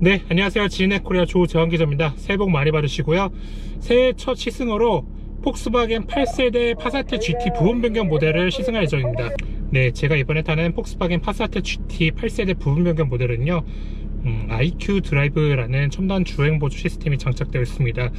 네, 안녕하세요. 지인의 코리아 조재환 기자입니다. 새해 복 많이 받으시고요. 새해 첫 시승으로 폭스바겐 8세대 파사트 GT 부분 변경 모델을 시승할 예정입니다. 네, 제가 이번에 타는 폭스바겐 파사트 GT 8세대 부분 변경 모델은요. 음, IQ 드라이브라는 첨단 주행 보조 시스템이 장착되어 있습니다.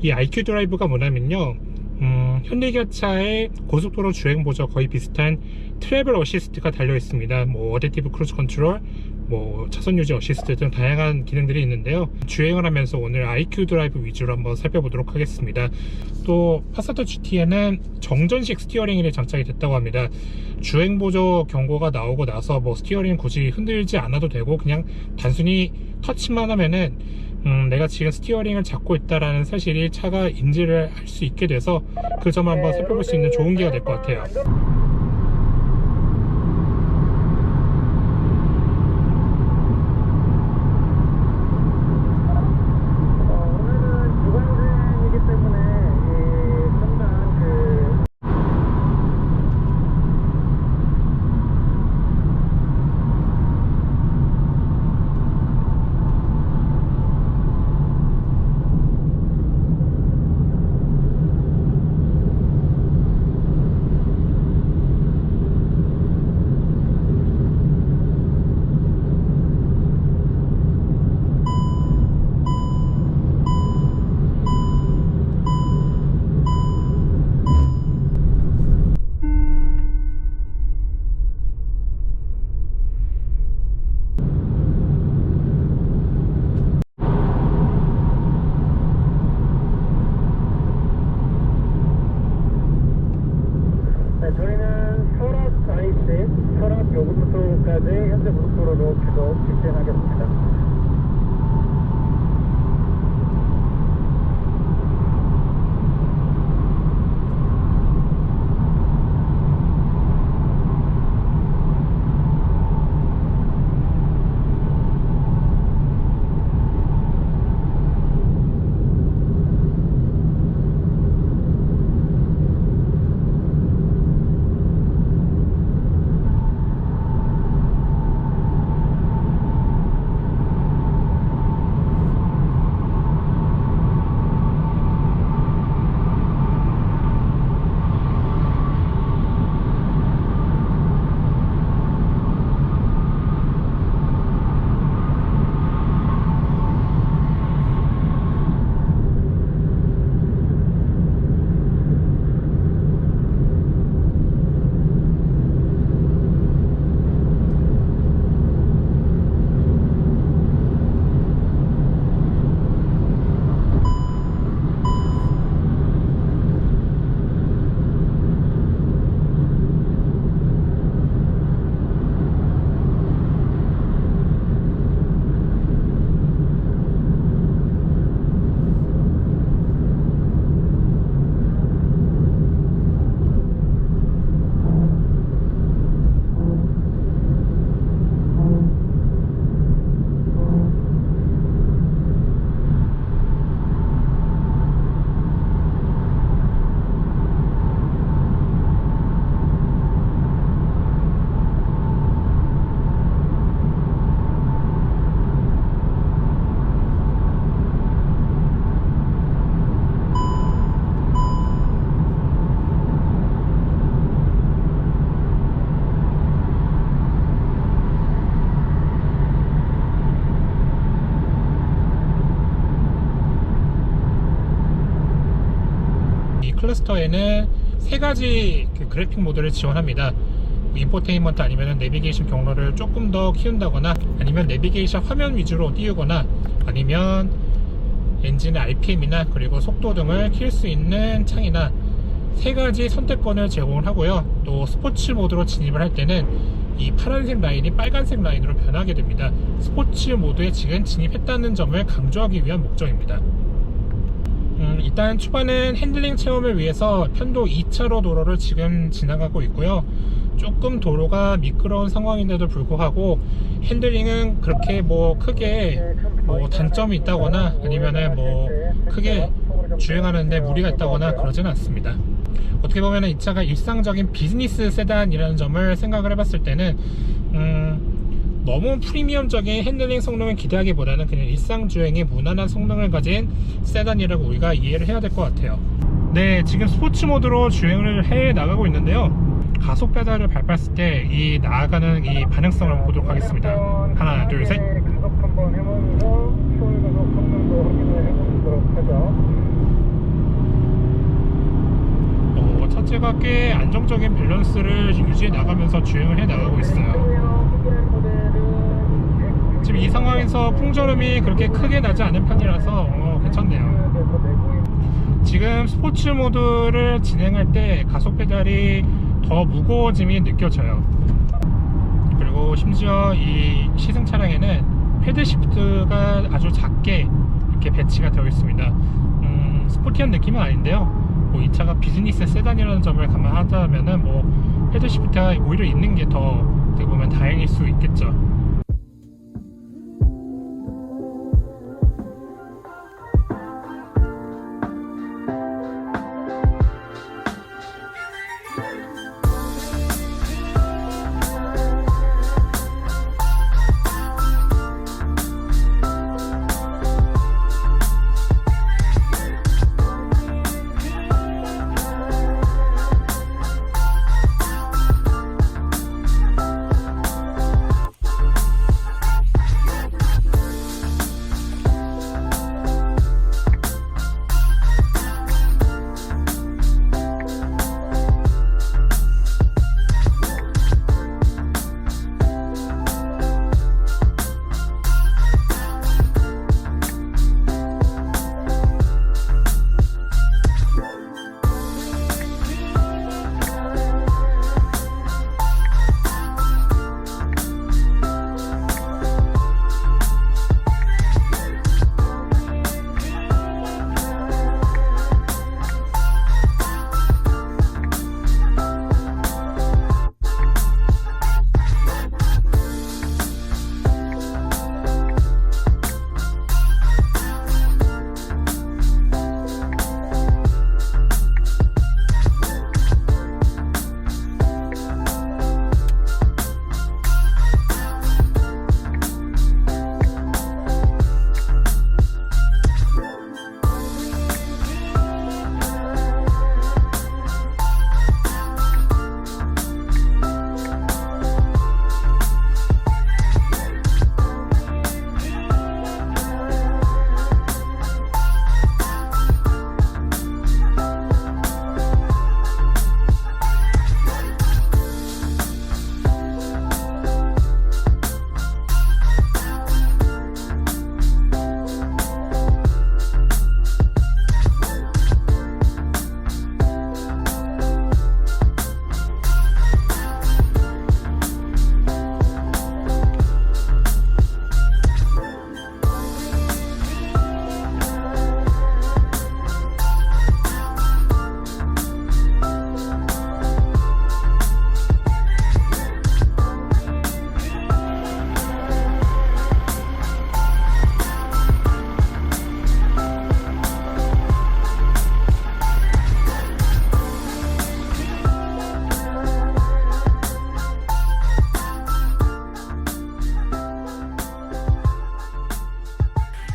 이 IQ 드라이브가 뭐냐면요. 음, 현대기아차의 고속도로 주행 보조 거의 비슷한 트래블 어시스트가 달려 있습니다. 뭐 어댑티브 크루즈 컨트롤, 뭐 차선 유지 어시스트 등 다양한 기능들이 있는데요. 주행을 하면서 오늘 IQ 드라이브 위주로 한번 살펴보도록 하겠습니다. 또 파사트 GT에는 정전식 스티어링이 장착이 됐다고 합니다. 주행 보조 경고가 나오고 나서 뭐 스티어링 굳이 흔들지 않아도 되고 그냥 단순히 터치만 하면은 음, 내가 지금 스티어링을 잡고 있다라는 사실이 차가 인지를 할 수 있게 돼서 그 점을 한번 살펴볼 수 있는 좋은 기회가 될 것 같아요. 어, 오늘은 주간주행이기 때문에 이 첨단 그 네, 저희는 설악 IC, 설악 요금소까지 현재 고속도로로 계속 직진하겠습니다. 클러스터에는 세 가지 그 그래픽 모드를 지원합니다. 인포테인먼트 아니면 내비게이션 경로를 조금 더 키운다거나 아니면 내비게이션 화면 위주로 띄우거나 아니면 엔진의 RPM이나 그리고 속도 등을 키울 수 있는 창이나 세 가지 선택권을 제공을 하고요. 또 스포츠 모드로 진입을 할 때는 이 파란색 라인이 빨간색 라인으로 변하게 됩니다. 스포츠 모드에 지금 진입했다는 점을 강조하기 위한 목적입니다. 음, 일단 초반은 핸들링 체험을 위해서 편도 2차로 도로를 지금 지나가고 있고요. 조금 도로가 미끄러운 상황인데도 불구하고 핸들링은 그렇게 뭐 크게 뭐 단점이 있다거나 아니면은 뭐 크게 주행하는데 무리가 있다거나 그러지는 않습니다. 어떻게 보면 이 차가 일상적인 비즈니스 세단이라는 점을 생각을 해봤을 때는 음, 너무 프리미엄적인 핸들링 성능을 기대하기보다는 그냥 일상 주행에 무난한 성능을 가진 세단이라고 우리가 이해를 해야 될 것 같아요. 네, 지금 스포츠 모드로 주행을 해 나가고 있는데요. 가속 페달을 밟았을 때 이 나아가는 이 반응성을 한번 보도록 하겠습니다. 하나, 둘, 셋. 가속 한번 해보면서 추월 가속 성능도 확인을 해보도록 하죠. 어, 차체가 꽤 안정적인 밸런스를 유지해 나가면서 주행을 해 나가고 있어요. 지금 이 상황에서 풍절음이 그렇게 크게 나지 않은 편이라서 어, 괜찮네요. 지금 스포츠 모드를 진행할 때 가속 페달이 더 무거워짐이 느껴져요. 그리고 심지어 이 시승 차량에는 패드 시프트가 아주 작게 이렇게 배치가 되어 있습니다. 음, 스포티한 느낌은 아닌데요. 뭐 이 차가 비즈니스 세단이라는 점을 감안하자면은 뭐 패드 시프트가 오히려 있는 게 더 어떻게 보면 다행일 수 있겠죠.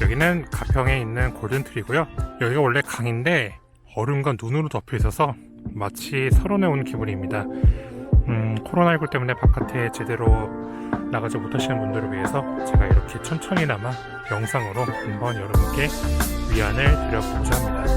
여기는 가평에 있는 골든트리고요. 여기가 원래 강인데 얼음과 눈으로 덮여 있어서 마치 설원에 온 기분입니다. 음, 코로나19 때문에 바깥에 제대로 나가지 못하시는 분들을 위해서 제가 이렇게 천천히나마 영상으로 한번 여러분께 위안을 드려보고자 합니다.